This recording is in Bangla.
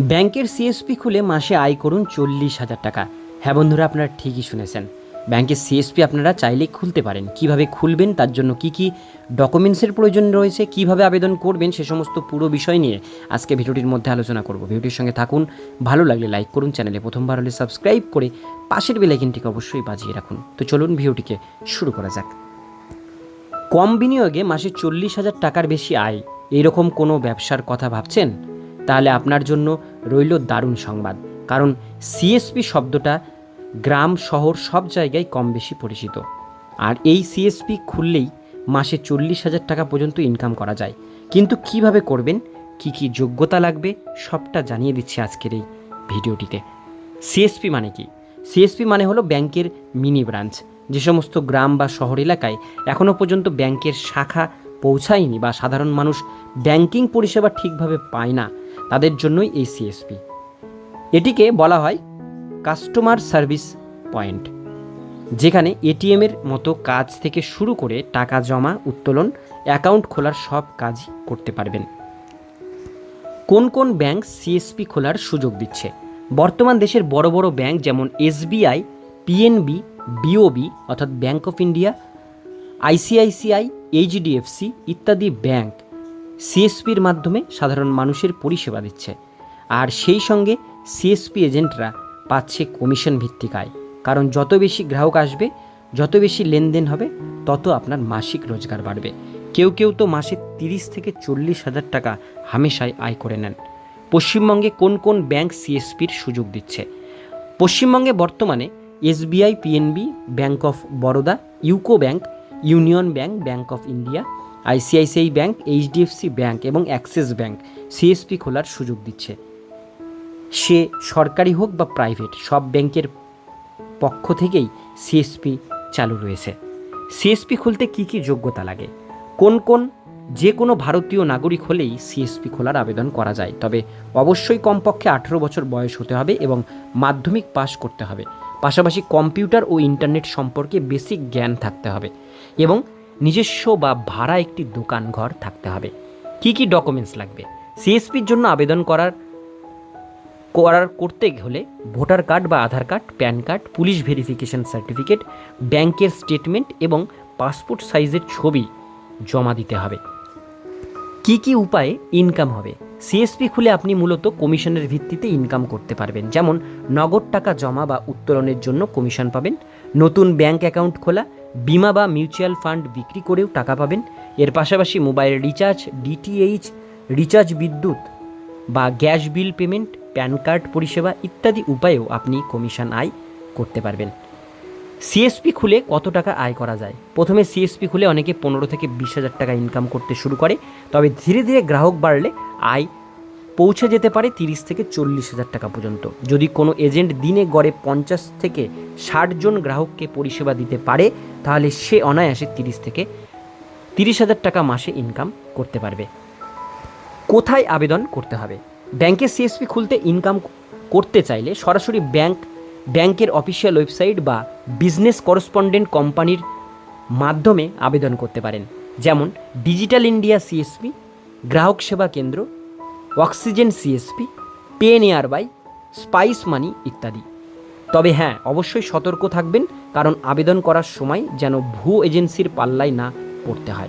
ব্যাংকের সিএসপি খুলে মাসে আয় করুন চল্লিশ হাজার টাকা। হ্যাঁ বন্ধুরা, আপনারা ঠিকই শুনেছেন। ব্যাংকের সিএসপি আপনারা চাইলেই খুলতে পারেন। কীভাবে খুলবেন, তার জন্য কি কি ডকুমেন্টসের প্রয়োজন রয়েছে, কীভাবে আবেদন করবেন, সে সমস্ত পুরো বিষয় নিয়ে আজকে ভিডিওটির মধ্যে আলোচনা করব। ভিডিওটির সঙ্গে থাকুন, ভালো লাগলে লাইক করুন চ্যানেলে প্রথমবার হলে সাবস্ক্রাইব করে পাশের বেলাইকিনটিকে অবশ্যই বাজিয়ে রাখুন। তো চলুন ভিডিওটিকে শুরু করা যাক। কম বিনিয়োগে মাসে চল্লিশ হাজার টাকার বেশি আয় এইরকম কোনো ব্যবসার কথা ভাবছেন? তাহলে আপনার জন্য রইল দারুণ সংবাদ। কারণ সিএসপি শব্দটা গ্রাম, শহর সব জায়গায় কম বেশি পরিচিত। আর এই সিএসপি খুললেই মাসে চল্লিশ হাজার টাকা পর্যন্ত ইনকাম করা যায়। কিন্তু কীভাবে করবেন, কি কি যোগ্যতা লাগবে, সবটা জানিয়ে দিচ্ছি আজকের এই ভিডিওটিতে। সিএসপি মানে কি? সিএসপি মানে হলো ব্যাংকের মিনি ব্রাঞ্চ যে সমস্ত গ্রাম বা শহর এলাকায় এখনও পর্যন্ত ব্যাংকের শাখা পৌঁছায়নি বা সাধারণ মানুষ ব্যাংকিং পরিষেবা ঠিকভাবে পায় না। তাদের জন্যই এই সিএসপি এটিকে বলা হয় কাস্টমার সার্ভিস পয়েন্ট যেখানে এটিএমের মতো কাজ থেকে শুরু করে টাকা জমা, উত্তোলন অ্যাকাউন্ট খোলার সব কাজ করতে পারবেন। কোন কোন ব্যাংক সিএসপি খোলার সুযোগ দিচ্ছে? বর্তমান দেশের বড় বড় ব্যাংক যেমন এসবিআই পিএনবি বিওবি অর্থাৎ bank of India ICICI HDFC ইত্যাদি ব্যাংক সিএসপির মাধ্যমে সাধারণ মানুষের পরিষেবা দিচ্ছে। আর সেই সঙ্গে সিএসপি এজেন্টরা পাচ্ছে কমিশন ভিত্তিক আয়। কারণ যত বেশি গ্রাহক আসবে, যত বেশি লেনদেন হবে, তত আপনার মাসিক রোজগার বাড়বে। কেউ কেউ তো মাসে তিরিশ থেকে চল্লিশ হাজার টাকা হামেশাই আয় করে নেন। পশ্চিমবঙ্গে কোন কোন ব্যাংক সিএসপির সুযোগ দিচ্ছে? পশ্চিমবঙ্গে বর্তমানে SBI, PNB, bank of Baroda, UCO bank union bank bank of India, ICICI bank, HDFC bank এবং অ্যাক্সিস ব্যাঙ্ক সিএসপি খোলার সুযোগ দিচ্ছে। সে সরকারি হোক বা প্রাইভেট, সব ব্যাংকের পক্ষ থেকেই সিএসপি চালু রয়েছে। সিএসপি খুলতে কি কি যোগ্যতা লাগে? কোন কোন যে কোনো ভারতীয় নাগরিক হলেই সিএসপি খোলার আবেদন করা যায়। তবে অবশ্যই কমপক্ষে আঠেরো বছর বয়স হতে হবে এবং মাধ্যমিক পাস করতে হবে। পাশাপাশি কম্পিউটার ও ইন্টারনেট সম্পর্কে বেসিক জ্ঞান থাকতে হবে এবং নিজস্ব বা ভাড়া একটি দোকান ঘর থাকতে হবে। কি কি ডকুমেন্টস লাগবে? সিএসপির জন্য আবেদন করার করার করতে হলে ভোটার কার্ড বা Aadhaar card, PAN card, police verification certificate, ব্যাংকের স্টেটমেন্ট এবং পাসপোর্ট সাইজের ছবি জমা দিতে হবে। কি কি উপায়ে ইনকাম হবে? সিএসপি খুলে আপনি মূলত কমিশনের ভিত্তিতে ইনকাম করতে পারবেন। যেমন, নগদ টাকা জমা বা উত্তোলনের জন্য কমিশন পাবেন, নতুন ব্যাংক অ্যাকাউন্ট খোলা, বিমা বা মিউচুয়াল ফান্ড বিক্রি করেও টাকা পাবেন, এর পাশাপাশি মোবাইল রিচার্জ ডিটিএইচ রিচার্জ বিদ্যুৎ বা gas bill payment PAN card পরিষেবা ইত্যাদি উপায়েও আপনি কমিশন আয় করতে পারবেন। সিএসপি খুলে কত টাকা আয় করা যায়? প্রথমে সিএসপি খুলে অনেকে পনেরো থেকে বিশ হাজার টাকা ইনকাম করতে শুরু করে, তবে ধীরে ধীরে গ্রাহক বাড়লে আয় পৌঁছে যেতে পারে তিরিশ থেকে চল্লিশ হাজার টাকা পর্যন্ত। যদি কোনো এজেন্ট দিনে গড়ে পঞ্চাশ থেকে ষাট জন গ্রাহককে পরিষেবা দিতে পারে, তাহলে সে অনায়াসে তিরিশ থেকে তিরিশ হাজার টাকা মাসে ইনকাম করতে পারবে। কোথায় আবেদন করতে হবে? ব্যাংকের সিএসপি খুলতে ইনকাম করতে চাইলে সরাসরি ব্যাংক ব্যাংকের অফিসিয়াল ওয়েবসাইট বা বিজনেস করসপন্ডেন্ট কোম্পানির মাধ্যমে আবেদন করতে পারেন। যেমন ডিজিটাল ইন্ডিয়া সিএসপি গ্রাহক সেবা কেন্দ্র, oxygen CSP PayNearby, Spice Money ইত্যাদি। তবে হ্যাঁ অবশ্যই সতর্ক থাকবেন, কারণ আবেদন করার সময় যেন ভুয়ো এজেন্সির পাল্লায় না পড়তে হয়।